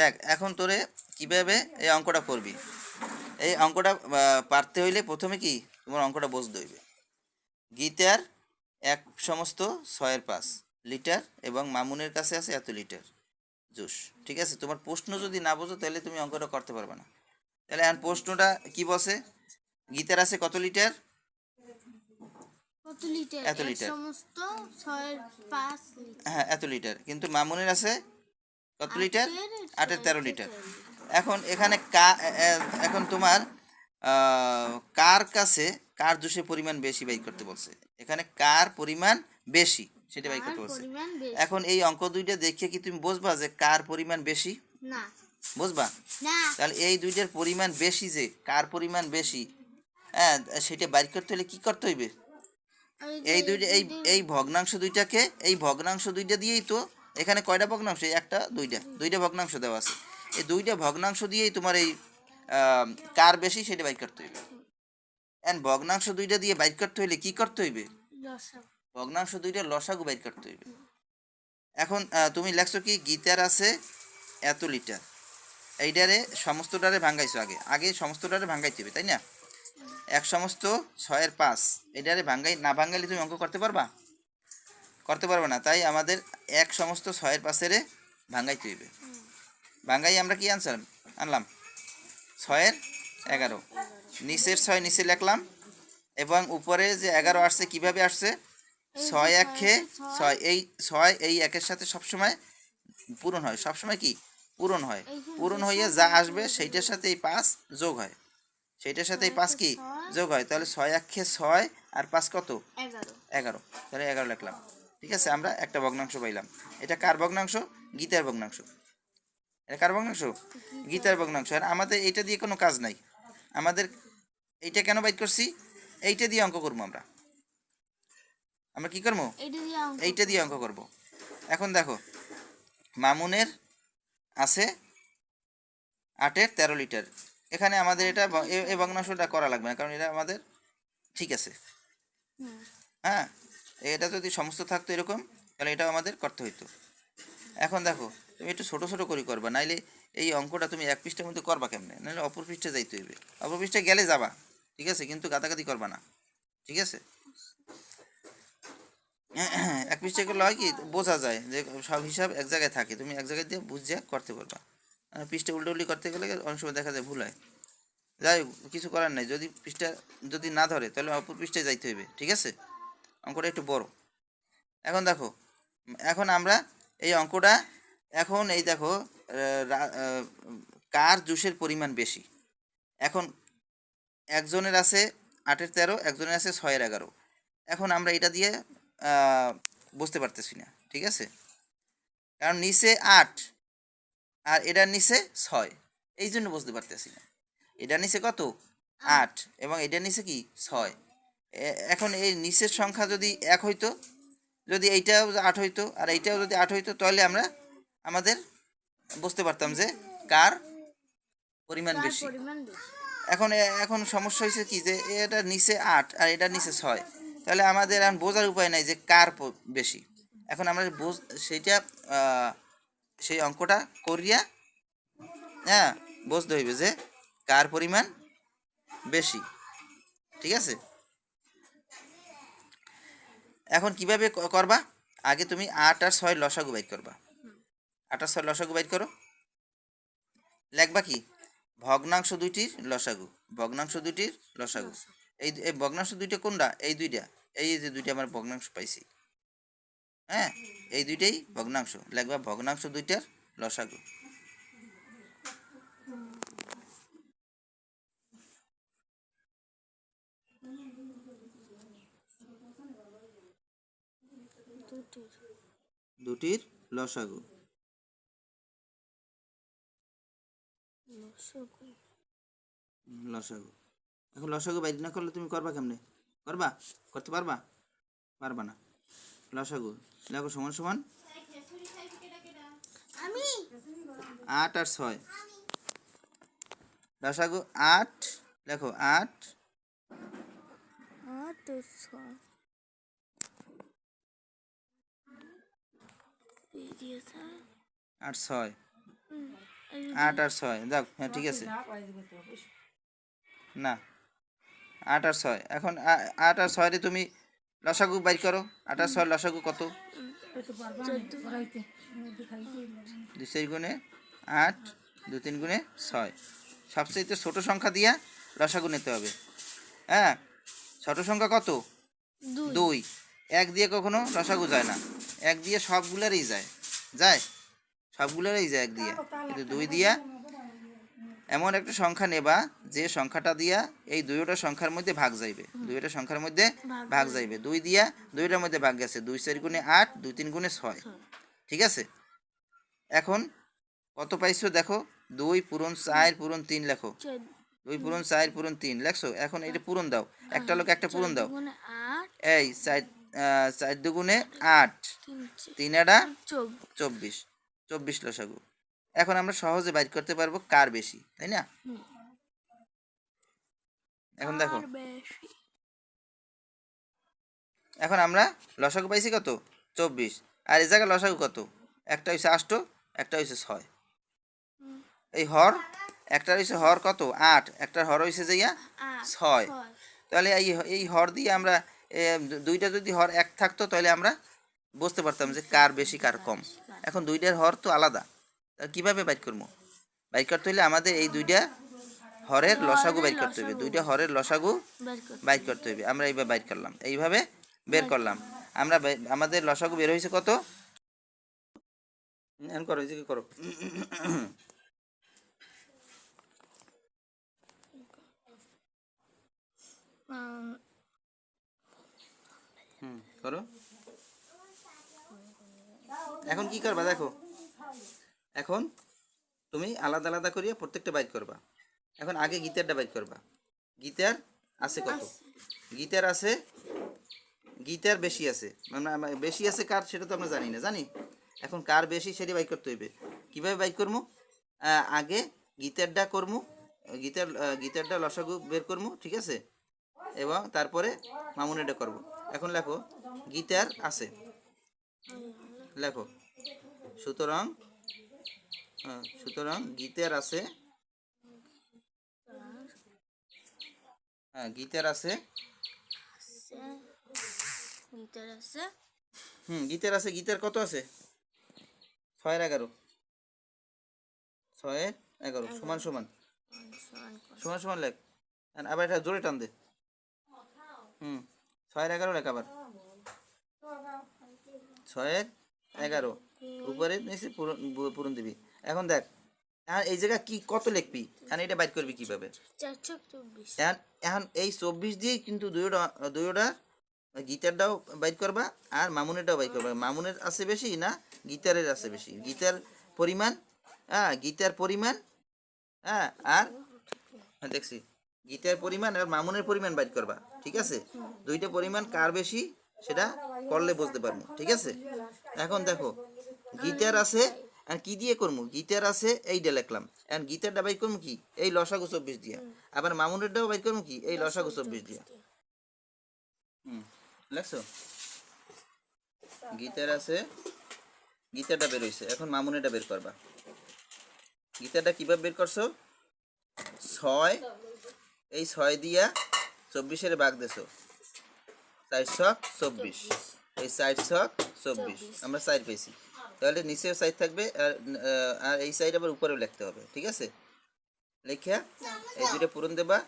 দেখ এখন তোরে কীভাবে এই অঙ্কটা করবি? এই অঙ্কটা পারতে হইলে প্রথমে কি তোমার অঙ্কটা বুঝতে হইবে। গীতার এক সমস্ত ছয়ের পাঁচ লিটার এবং মামুনের কাছে আছে এত লিটার জুস ঠিক আছে? তোমার প্রশ্ন যদি না বোঝো তাহলে তুমি অঙ্কটা করতে পারবে না। তাহলে এখন প্রশ্নটা কি বসে? গীতার আছে কত লিটার? এত লিটার। হ্যাঁ এত লিটার। কিন্তু মামুনের আছে কত লিটার? আটের তেরো লিটার। এখন এখানে কা এখন তোমার কার কাছে কার জুসের পরিমাণ বেশি বাই করতে বলছে? এখানে কার পরিমাণ বেশি সেটা বাই করতে বলছে। এখন এই অঙ্ক দুইটা দেখে কি তুমি বুঝবা যে কার পরিমাণ বেশি? না। বুঝবা? না। তাহলে এই দুইটার পরিমাণ বেশি যে কার পরিমাণ বেশি? হ্যাঁ সেটা বাইর করতে হলে কি করতে হইবে? এই দুইটা এই এই ভগ্নাংশ দুইটাকে এই ভগ্নাংশ দুইটা দিয়েই তো এখানে কয়টা ভগ্নাংশ? এই একটা দুইটা। দুইটা ভগ্নাংশ দেওয়া আছে। এই দুইটা ভগ্নাংশ দিয়েই তোমার এই কার বেশি সেটা বাইর করতে হইবে। এন্ড ভগ্নাংশ দুইটা দিয়ে বাইর করতে হইলে কি করতে হইবে। ভগ্নাংশ দুইটা লসাগু বাইর করতে হইবে। এখন তুমি লেখছো কি গীতার আছে এত লিটার। এইটারে সমস্তটারে ভাঙ্গাইছো আগে। আগে সমস্তটারে ভাঙ্গাইতে হবে তাই না? এক সমস্ত ছয়ের পাঁচ। এটারে ভাঙ্গাই না ভাঙ্গাইলে তুমি অঙ্ক করতে পারবা? করতে পারবে না। তাই আমাদের এক সমস্ত ছয়ের পাশেরে ভাঙ্গাই হইবে ভাঙ্গাই আমরা কি আনসার আনলাম? ছয়ের এগারো। নিচের ছয় নিচে লিখলাম এবং উপরে যে এগারো আসছে কীভাবে আসছে? ছয় এক খেয়ে ছয়, এই ছয় এই একের সাথে সবসময় পূরণ হয়। সবসময় কি? পূরণ হয়। পূরণ হইয়া যা আসবে সেইটার সাথে এই পাঁচ যোগ হয়। সেইটার সাথে এই পাঁচ কি? যোগ হয়। তাহলে ছয় এক খেয়ে ছয় আর পাঁচ কত? এগারো। তাহলে এগারো লিখলাম। ঠিক আছে আমরা একটা ভগ্নাংশ পাইলাম। এটা কার ভগ্নাংশ? গীতার ভগ্নাংশ। এটা কার ভগ্নাংশ? গীতার ভগ্নাংশ। আর আমাদের এইটা দিয়ে কোনো কাজ নাই। আমাদের এইটা কেন বাইট করছি? এইটা দিয়ে অঙ্ক করব আমরা। আমরা কি করব? এইটা দিয়ে অঙ্ক করব। এখন দেখো মামুনের আছে আটের তেরো লিটার। এখানে আমাদের এটা এ- এই ভগ্নাংশটা করা লাগবে না কারণ এটা আমাদের ঠিক আছে। হ্যাঁ? এটা যদি সমস্ত থাকতো এরকম, তাহলে এটাও আমাদের করতে হইতো। এখন দেখো, তুমি একটু ছোটো ছোটো করে করবা, নাইলে এই অঙ্কটা তুমি এক পৃষ্ঠের মধ্যে করবা কেমনে? নাহলে অপর পৃষ্ঠে যাইতে হইবে। অপর পৃষ্ঠে গেলে যাবা, ঠিক আছে? কিন্তু গাতাগাতি করবা না, ঠিক আছে? এক পৃষ্ঠা করলে হয় কি, বোঝা যায় যে সব হিসাব এক জায়গায় থাকে, তুমি এক জায়গায় দিয়ে বুঝে করতে পারবা। পৃষ্ঠে পৃষ্ঠা উল্টো উল্টি করতে গেলে অনেক সময় দেখা যায় ভুল হয়। যাই কিছু করার নাই, যদি পৃষ্ঠা যদি না ধরে, তাহলে অপর পৃষ্ঠায় যাইতে হইবে, ঠিক আছে? অঙ্কটা একটু বড়। এখন দেখো এখন আমরা এই অঙ্কটা এখন এই দেখো কার জুসের পরিমাণ বেশি? এখন একজনের আছে আটের তেরো একজনের আছে ছয়ের এগারো। এখন আমরা এটা দিয়ে বুঝতে পারতেছি না ঠিক আছে? কারণ নিচে আট আর এটার নিচে ছয় এই জন্য বুঝতে পারতেছি না। এটার নিচে কত? আট এবং এটার নিচে কি? ছয়। এখন এই নিচের সংখ্যা যদি এক হইতো যদি এইটাও আট হইতো আর এইটাও যদি আট হইতো তাহলে আমরা আমাদের বুঝতে পারতাম যে কার পরিমাণ বেশি। এখন এখন সমস্যা হয়েছে কি যে এটা নিচে আট আর এটা নিচে ছয়। তাহলে আমাদের এখন বোঝার উপায় নাই যে কার বেশি। এখন আমরা বোঝ সেইটা সেই অঙ্কটা করিয়া হ্যাঁ বুঝতে হইবে যে কার পরিমাণ বেশি। ঠিক আছে? এখন কীভাবে করবা? আগে তুমি আট আর ছয় লসাগু বাইর করবা। আট আর ছয় লসাগু বাইর করো। লেখবা কি? ভগ্নাংশ দুইটির লসাগু। ভগ্নাংশ দুইটির লসাগু। এই এই ভগ্নাংশ দুইটা কোনটা? এই দুইটা। এই যে দুইটা আমার ভগ্নাংশ পাইছি। হ্যাঁ? এই দুইটাই ভগ্নাংশ। লেখবা ভগ্নাংশ দুইটার লসাগু দুটির দুটির লসাগু। লসাগু। এখন লসাগু বাইর না করলে তুমি করবা কেমনে? করবা? করতে পারবা? পারবা না। লসাগু। লেখো সমান সমান। আমি। আট আর ছয়। লসাগু আট। লেখো আট। আট ও ছয়। আর ছয়। আট আর ছয়। যাক হ্যাঁ ঠিক আছে। না আট আর ছয়। এখন আট আর ছয় তুমি লসাগু বাইর করো। আট আর ছয় লসাগু কত? দুই চার গুণে আট দু তিন গুণে ছয়। সবচেয়ে ছোট সংখ্যা দিয়া লসাগু নিতে হবে। হ্যাঁ ছোট সংখ্যা কত? দুই। দুই। এক দিয়ে কখনো লসাগু যায় না। এক দিয়ে সবগুলারই যায়। যায়? সবগুলারই যায় এক দিয়ে। কিন্তু দুই দিয়া এমন একটা সংখ্যা নেবা যে সংখ্যাটা দিয়া এই দুইটা সংখ্যার মধ্যে ভাগ যাইবে। দুইটা সংখ্যার মধ্যে ভাগ যাইবে। দুই দিয়া দুইটার মধ্যে ভাগ গেছে। দুই চার গুণে আট দুই তিন গুণে ছয়। ঠিক আছে? এখন কত পাইছো দেখো? দুই পূরণ চার পূরণ তিন লেখো। দুই পূরণ চার পূরণ তিন। লেখছো? এখন এটা পূরণ দাও। একটা লোক একটা পূরণ দাও। এই চার চার দুগুণে আট। তিন আটা চব্বিশ। চব্বিশ লসাগু। এখন আমরা সহজে বাইর করতে পারব কার বেশি তাই না। এখন দেখো। এখন আমরা লসাগু পাইছি কত? চব্বিশ। আর এই জায়গায় লসাগু কত? একটা হয়েছে আষ্ট একটা হয়েছে ছয়। এই হর একটা হয়েছে হর কত? আট। একটা হর হয়েছে যে ছয়। তাহলে এই এই হর দিয়ে আমরা দুইটা যদি হর এক থাকতো তাহলে আমরা বুঝতে পারতাম যে কার বেশি কার কম। এখন দুইটার হর তো আলাদা। কীভাবে বাইর করব? বাইর করতে হলে আমাদের এই দুইটা হরের লসাগু বাইর করতে হবে। দুইটা হরের লসাগু বাইর করতে হবে। আমরা এইভাবে বাইর করলাম। এইভাবে বের করলাম। আমরা বাই- আমাদের লসাগু বের হয়েছে কত? করো করো। হুম করো। এখন কি করবা দেখো। এখন তুমি আলাদা আলাদা করিয়া প্রত্যেকটা বাইক করবা। এখন আগে গীতারটা বাইক করবা। গীতার আছে কত? গীতার আছে গীতার বেশি আছে। মানে বেশি আছে কার সেটা তো আমরা জানি না। জানি? এখন কার বেশি সেটা বাইক করতে হইবে। কীভাবে বাইক করব আগে গীতারটা করব গীতার আহ, গীতারটা লসাগু বের করব ঠিক আছে? এবং তারপরে মামুনেটা করব। এখন লেখো। গীতার আছে। লেখো। সুতরাং হ্যাঁ, সুতরাং গীতার আছে। হ্যাঁ গীতার আছে। হুম গীতার আছে। গীতার কত আছে? ছয়ের এগারো। ছয়ের এগারো। সমান সমান। সমান। সমান সমান লেখ। আর আবার এটা জোরে টান দে। হুম ছয়ের এগারো লেখ আবার। ছয়ের এগারো। উপরে নিচে পূরণ দিবি। এখন দেখ এখন এই জায়গা কি কত লিখবি? এখন এটা বাইর করবি কীভাবে? এখন এখন এই চব্বিশ দিয়ে কিন্তু দুইটা দুইটা গীতারটাও বাইর করবা আর মামুনেরটাও বাইর করবা। মামুনের আছে বেশি না গীতারের আছে বেশি। গীতার পরিমাণ হ্যাঁ গীতার পরিমাণ হ্যাঁ আর দেখছি গীতার পরিমাণ আর মামুনের পরিমাণ বাইর করবা ঠিক আছে? দুইটা পরিমাণ কার বেশি? সেটা করলে বুঝতে পারব, ঠিক আছে? এখন দেখো, গিটার আছে, আর কি দিয়ে করব? গিটার আছে এইটা লিখলাম। এখন গীতারটা বাইর করব কি? এই লসাগু চব্বিশ দিয়া। আবার মামুনেরটাও বাইর করব কি? এই লসাগু চব্বিশ দিয়া। হুম গিটার আছে গীতাটা বের হইছে। এখন মামুনেটা বের করবা। গীতাটা কীভাবে বের করছ? ছয়, এই ছয় দিয়া চব্বিশের ভাগ দেছো। চার ছক চব্বিশ এই চার ছক চব্বিশ আমরা চার পেয়েছি। তাহলে নিচেও সাইড থাকবে আর আর এই সাইড আবার উপরেও লিখতে হবে ঠিক আছে? লেখা এই দুইটা পূরণ দেবা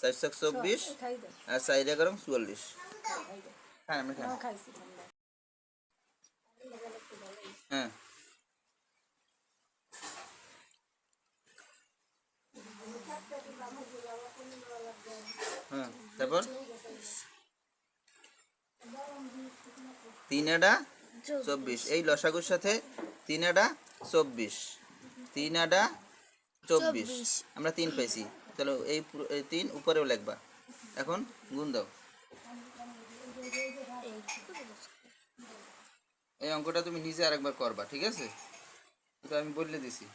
চার ছক চব্বিশ আর চার এগারো চুয়াল্লিশ। হ্যাঁ আমরা খাই। হ্যাঁ। হ্যাঁ তারপর? তিন আডা চব্বিশ। এই লসাগুর সাথে তিন আডা চব্বিশ। তিন আডা চব্বিশ। আমরা তিন পেয়েছি তাহলে এই তিন উপরেও লিখবা। এখন গুণ দাও। এই অঙ্কটা তুমি নিজে আরেকবার করবা ঠিক আছে? এটা আমি বলে দিছি।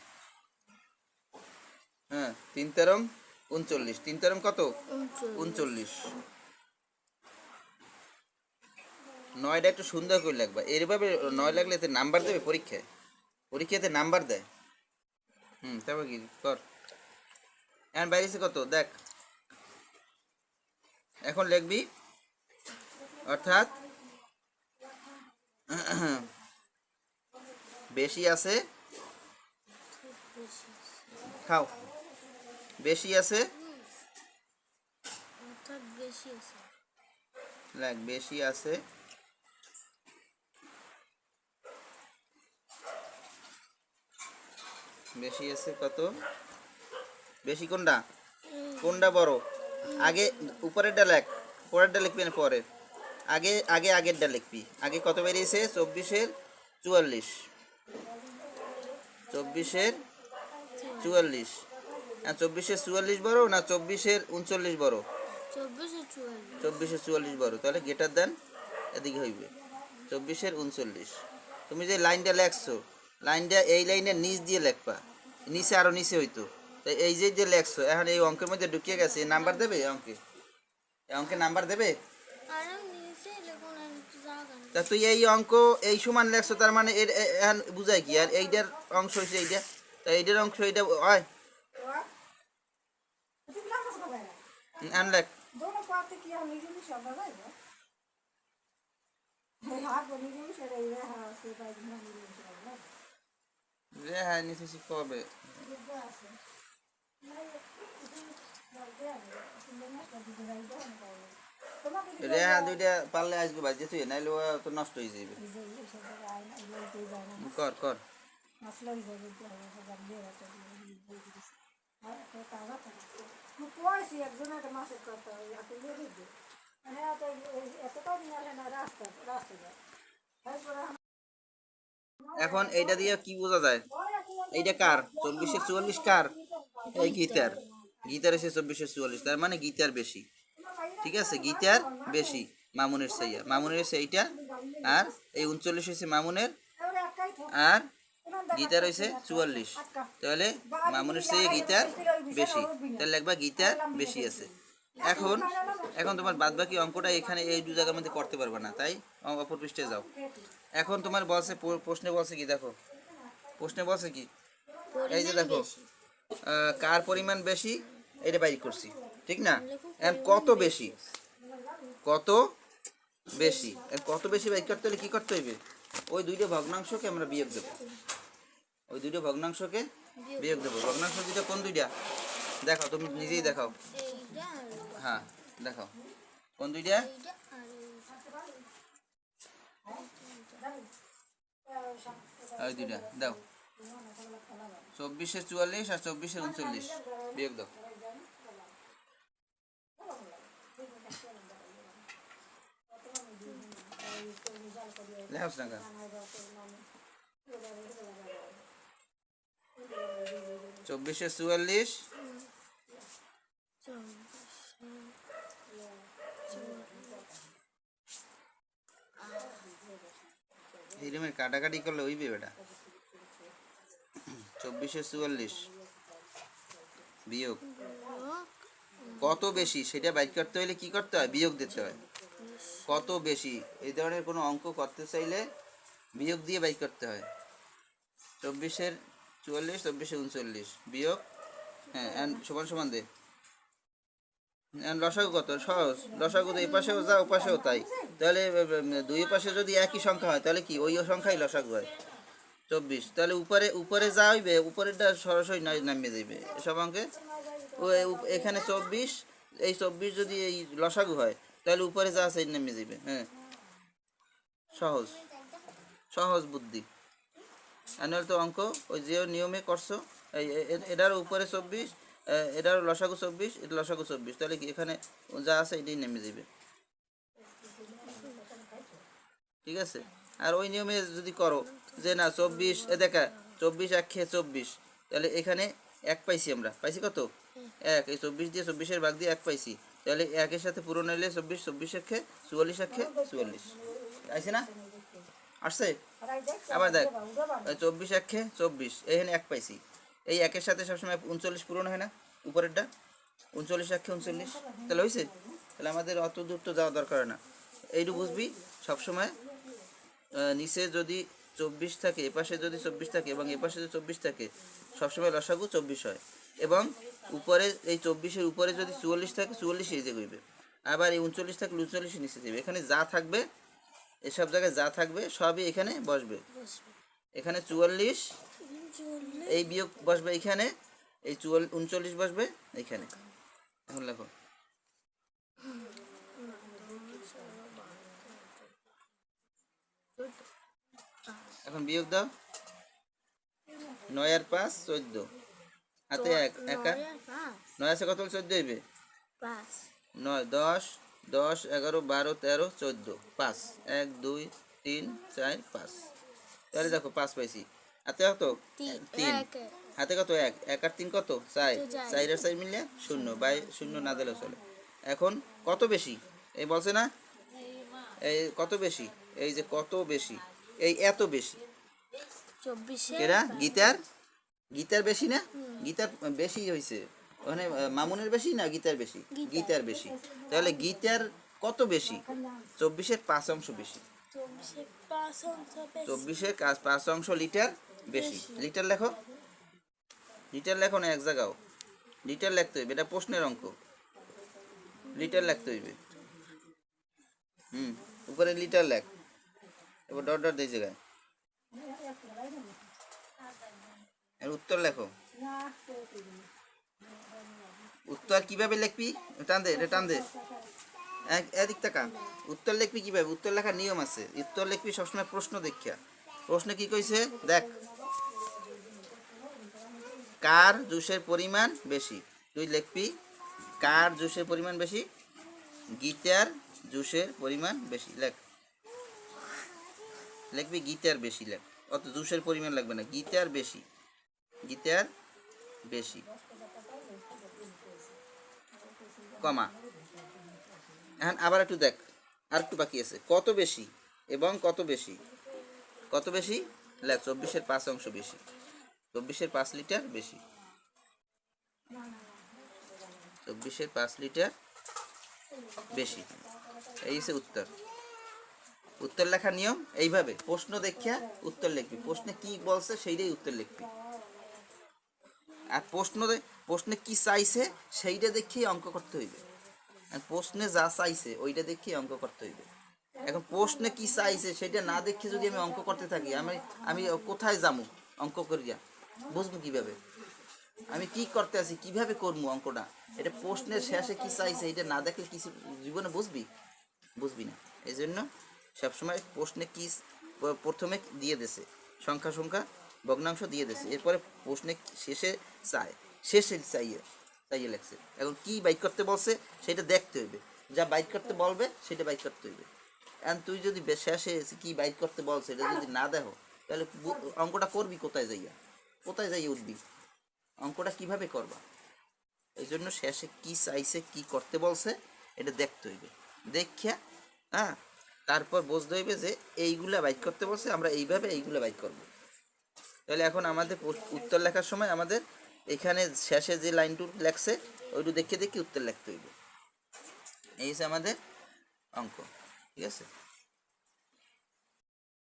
হ্যাঁ তিন তেরম উনচল্লিশ। তিন তেরম কত? উনচল্লিশ। নয়টা একটু সুন্দর করে লাগবা। এইভাবে নয় লাগলে এতে নাম্বার দেবে পরীক্ষায়? পরীক্ষাতে নাম্বার দেয়? হুম তারপর কি? কর। এখন বাইরেছে কত? দেখ। এখন লিখবি অর্থাৎ বেশি আছে বেশি আছে খাও বেশি আছে। বেশি আছে বেশি আছে কত? বেশি কোনটা? কোনটা বড়? আগে উপরেরটা লেখ পরেরটা লিখবি না পরের? আগে আগে আগেরটা লিখবি। আগে কত বেরিয়েছে? চব্বিশের চুয়াল্লিশ। চব্বিশের চুয়াল্লিশ। হ্যাঁ চব্বিশের চুয়াল্লিশ বড় না চব্বিশের উনচল্লিশ বড়? চব্বিশে চুয়াল্লিশ। বারো তাহলে গেটার দেন এদিকে হইবে। চব্বিশের উনচল্লিশ। তুমি যে লাইনটা লেখছো লাইনটা এই লাইনের নিচ দিয়ে লেখবা নিচে আরো নিচে হইতো তো এই যে যে লেখছো এখন এই অঙ্কের মধ্যে ঢুকিয়ে গেছে নাম্বার দেবে এই অঙ্কে এই অঙ্কে নাম্বার দেবে আর নিচে লেখুন আর একটু জায়গা নেই। তা তুই এই অঙ্ক এই সমান লেখছো তার মানে এর এ- এখন বুঝাই কি আর এইটার অংশ হয়েছে এইটা তা এইটার অংশ এইটা হয় আন লেখ दोनों पाते किया निजी भी शब्द है ना हाँ को निजी भी शब्द है हाँ से बात ना রেহাই নিতেছি কবে রেহা দুইটা পারলে আসব ভাই যেতে নাইলে ও তো নষ্ট হয়ে যাবে কর কর রাস্তা রাস্তা এখন এইটা দিয়ে কি বোঝা যায়? এইটা কার? চব্বিশে চুয়াল্লিশ কার? এই গীতার। গীতার এসে চব্বিশে চুয়াল্লিশ। তার মানে গীতার বেশি। ঠিক আছে? গীতার বেশি মামুনের সাইয়া মামুনের এসে এইটা, আর এই উনচল্লিশ এসে মামুনের, আর গীতার হয়েছে চুয়াল্লিশ। তাহলে মামুনের সাইয়ে গীতার বেশি। তাহলে একবার গীতার বেশি আছে। এখন এখন তোমার বাদবাকি অঙ্কটা এখানে এই দু জায়গার মধ্যে করতে পারবে না। তাই অপর পৃষ্ঠে যাও। এখন তোমার বলছে প্রশ্নে বলছে কি দেখো। প্রশ্নে বলছে কি? এই যে দেখো কার পরিমাণ বেশি এটা বাইর করছি ঠিক না? এখন কত বেশি? কত বেশি? কত বেশি বাইর করতে হলে কি করতে হইবে? ওই দুইটা ভগ্নাংশকে আমরা বিয়োগ দেবো। ওই দুইটা ভগ্নাংশকে বিয়োগ দেবো। ভগ্নাংশ দুইটা কোন দুইটা? দেখাও তুমি নিজেই দেখাও। হ্যাঁ দেখাও। কোন দুইটা? ওই দুইটা দাও। চব্বিশে চুয়াল্লিশ আর চব্বিশে উনচল্লিশ। বিয়োগ দাও। চব্বিশে চুয়াল্লিশ এই রুমের কাটাকাটি করলে হইবে বেটা? চব্বিশে চুয়াল্লিশ। বিয়োগ। কত বেশি? সেটা বাইর করতে হলে কি করতে হয়? বিয়োগ দিতে হয়। কত বেশি? এই ধরনের কোনো অঙ্ক করতে চাইলে বিয়োগ দিয়ে বাইর করতে হয়। চব্বিশের চুয়াল্লিশ, চব্বিশে উনচল্লিশ। বিয়োগ? হ্যাঁ সমান সমান দে। লসাগু কত? সহজ। লসাগু তো এই পাশেও যা ও পাশেও তাই। তাহলে দুই পাশে যদি একই সংখ্যা হয়, তাহলে কি? ওই সংখ্যাই লসাগু হয়। চব্বিশ। তাহলে উপরে উপরে যা হইবে, উপরেরটা সরাসরি নামিয়ে যাইবে এসব অঙ্কে? এখানে চব্বিশ। এই চব্বিশ যদি এই লসাগু হয়, তাহলে উপরে যা আছে নামিয়ে যাইবে হ্যাঁ। সহজ। সহজ বুদ্ধি। আর তো অঙ্ক, ওই যে নিয়মে করছ, এই এটার উপরে চব্বিশ এটার লসাগু চব্বিশ, এটা লসাগু চব্বিশ। তাহলে কি এখানে যা আছে এটাই নেমে যাবে। ঠিক আছে? আর ওই নিয়মে যদি করো যে না, চব্বিশ, এ দেখা, চব্বিশ এক খেয়ে চব্বিশ। তাহলে এখানে এক পাইছি আমরা। পাইছি কত? এক। এই চব্বিশ দিয়ে চব্বিশের ভাগ দিয়ে এক পাইছি। তাহলে একের সাথে পূরণ হইলে চব্বিশ চব্বিশ এক চুয়াল্লিশ এক চুয়াল্লিশ। আইছে না? আসছে? আবার দেখ। চব্বিশ এক চব্বিশ। এখানে এক পাইছি। এই একের সাথে সবসময় উনচল্লিশ পূরণ হয় না, উপরেরটা। উনচল্লিশ এক উনচল্লিশ। তাহলে হয়েছে তাহলে আমাদের অত দূর তো যাওয়া দরকার না। এইটু বুঝবি, সবসময় নিচে যদি চব্বিশ থাকে, এপাশে যদি চব্বিশ থাকে এবং এপাশে যদি চব্বিশ থাকে, সবসময় লসাগু চব্বিশ হয়। এবং উপরে, এই চব্বিশের উপরে যদি চুয়াল্লিশ থাকে চুয়াল্লিশ যে গইবে আবার এই উনচল্লিশ থাকলে উনচল্লিশ নিচে দেবে এখানে যা থাকবে, এসব জায়গায় যা থাকবে, সবই এখানে বসবে। এখানে চুয়াল্লিশ এই বিয়োগ বসবে এইখানে এই চুয়াল উনচল্লিশ বসবে এইখানে এখন লেখো। এখন বিয়োগ দাও। নয় আর পাঁচ চোদ্দ। হাতে এক এক। নয় আছে কত চোদ্দ হইবে? নয় দশ। দশ এগারো বারো তেরো চোদ্দ। পাঁচ। এক দুই তিন চার পাঁচ। তাহলে দেখো পাঁচ পাইছি। হাতে কত? তিন। হাতে কত? এক। এক আর তিন কত? চাই চার। চার। আর চার মিললে শূন্য বাই শূন্য না দিলেও চলে। এখন কত বেশি? এই বলছে না? এই কত বেশি? এই যে কত বেশি? এই এত বেশি। এরা গীতার? গীতার বেশি না? গীতার বেশি হয়েছে ওখানে মামুনের বেশি না গীতার বেশি? গীতার। বেশি। তাহলে গীতার কত বেশি? চব্বিশের পাঁচ অংশ বেশি। পাঁচ অংশ বেশি। চব্বিশের পাঁচ অংশ লিটার। বেশি। লিটার লেখো। লিটার লেখো না এক জায়গাও। লিটার লেখতে হইবে এটা প্রশ্নের অঙ্ক। লিটার লিখতে হইবে। হুম উপরে লিটার লেখ। এবার ডট ডট এই জায়গায় এর উত্তর লেখো। উত্তর কীভাবে লিখবি? টান দে এটা টান দে। এক- এদিক টাকা উত্তর লিখবি কীভাবে? উত্তর লেখার নিয়ম আছে। উত্তর লিখবি সবসময় প্রশ্ন দেখিয়া। প্রশ্ন কি কইছে? দেখ। কার জুসের পরিমাণ বেশি? তুই লিখবি কার জুসের পরিমাণ বেশি? গীতার জুসের পরিমাণ বেশি লেখ লিখবি গীতার বেশি লেখ অত জুসের পরিমাণ লাগবে না গীতার বেশি। গীতার বেশি। কমা। এখন আবার একটু দেখ, আর একটু বাকি আছে। কত বেশি এবং কত বেশি? কত বেশি? লেখ চব্বিশের পাঁচ অংশ বেশি। চব্বিশের পাঁচ লিটার বেশি। চব্বিশের পাঁচ লিটার বেশি। এই হচ্ছে উত্তর। উত্তর লেখার নিয়ম এইভাবে, প্রশ্ন দেখিয়া উত্তর লিখবি। প্রশ্নে কি বলছে সেইটাই উত্তর লিখবি। আর প্রশ্ন প্রশ্নে কি চাইছে সেইটা দেখেই অঙ্ক করতে হইবে। আর প্রশ্নে যা চাইছে ওইটা দেখেই অঙ্ক করতে হইবে। এখন প্রশ্নে কি চাইছে সেটা না দেখে যদি আমি অঙ্ক করতে থাকি, আমি আমি কোথায় যাব অঙ্ক করিয়া? বুঝব কীভাবে? আমি কি করতে আছি, কীভাবে করব অঙ্কটা? এটা প্রশ্নের শেষে কি চাইছে, এটা না দেখলে কিছু জীবনে বুঝবি? বুঝবি না। এই জন্য সবসময় প্রশ্নে কি প্রথমে দিয়ে দেছে। সংখ্যা সংখ্যা, ভগ্নাংশ দিয়ে দেছে। এরপরে প্রশ্নে শেষে চায়। শেষে চাইয়ে চাইয়ে লেখছে। এখন কি বাইক করতে বলছে, সেটা দেখতে হইবে। যা বাইক করতে বলবে, সেটা বাইক করতে হইবে। এখন তুই যদি শেষে কি বাইক করতে বলছে, এটা যদি না দেখো, তাহলে অঙ্কটা করবি কোথায় যাইয়া? কোথায় যাই উঠবি? অঙ্কটা কীভাবে করবা? এই জন্য শেষে কি চাইছে, কি করতে বলছে, এটা দেখতে হইবে। দেখিয়া হ্যাঁ তারপর বুঝতে হইবে যে এইগুলা বাইক করতে বলছে, আমরা এইভাবে এইগুলা বাইক করব। তাহলে এখন আমাদের উত্তর লেখার সময় আমাদের এখানে শেষে যে লাইনটু লেখছে ওইটু দেখে দেখে উত্তর লিখতে হইবে। এই হচ্ছে আমাদের অঙ্ক, ঠিক আছে?